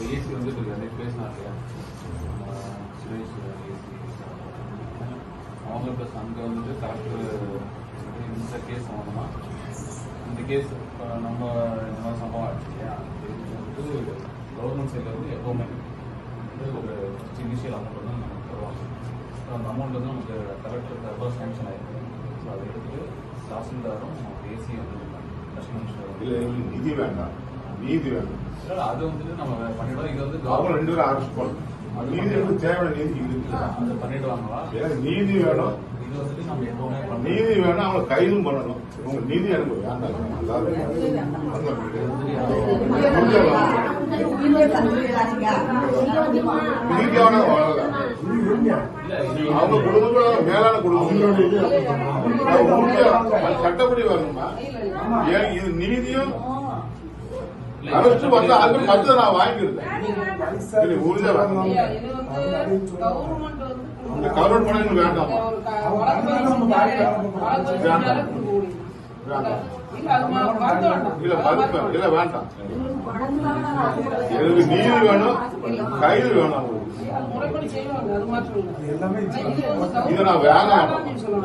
வந்துட்டு இருக்கு அன்னைக்கு பேசினார் சுரேஷ் ஏசி அவங்க ப்ளஸ் அங்கே வந்துட்டு கலெக்டர் இந்த கேஸ் சம்மந்தமா இந்த கேஸ் இப்போ நம்ம இந்த மாதிரி சம்பவம் ஆச்சு இல்லையா? கவர்மெண்ட் சைடில் வந்து எப்போவுமே வந்து ஒரு இனிஷியல் அமௌண்ட் வந்து நமக்கு தருவாங்க. ஸோ அந்த அமௌண்ட் வந்து நமக்கு கலெக்டர் தரப்போ சேங்ஷன் ஆயிருக்கு. ஸோ அதை எடுத்துட்டு தாசில்தாரும் ஏசி வந்து இல்லை கஸ்டமர் நிதி வேண்டாம். நீதி வேண்டாம் இல்ல, அது வந்துட்டு நம்ம பண்ணிடுவோம் இது வந்து அவங்க ரெண்டு பேரும் அரசு பண்ணணும் நீதி வந்து தேவையான நீதி இருக்கு. அது பண்ணிடுவாங்களா எனக்கு நீதி வேணும். இது வந்துட்டு நம்ம எப்பவுமே பண்ணி நீதி வேணும் அவங்களை கைதும் பண்ணணும். உங்க நீதி எனக்கு வேண்டாம். அதாவது அந்த நீதியான வாழல அவங்க குடும்பத்தோட மேலான குடும்பம். சட்டப்படி வரணுமா? ஏன் இது நீதியும் அரசு வந்து அது மத்த நான் வேணும். இந்த கவர்மெண்ட் பணம் எனக்கு வேண்டாம்? இல்ல வேண்டாம். எனக்கு நீதி வேணும் கைது வேணும். இதை நான் மாட்டேன்.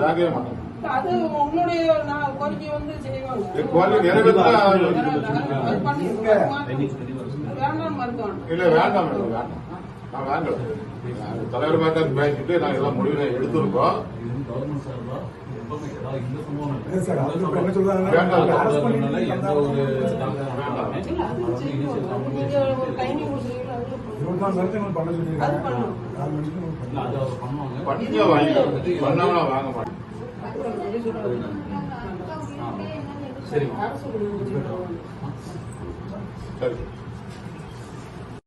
வேகவே மாட்டேன். அது உன்னுடைய நான் கோரிக்கை வந்து செய்வாங்க. வேண்டாம் மருத்துவம் இல்ல வேண்டாம். நான் வேண்டாம். தலைவர் பார்த்து பேசிட்டு நான் எல்லாம் முடிவு எடுத்திருக்கோம். நீங்க பண்ணுவாங்க. பண்ணாம நான் வாங்க மாட்டேன். சரிம்மா சரி.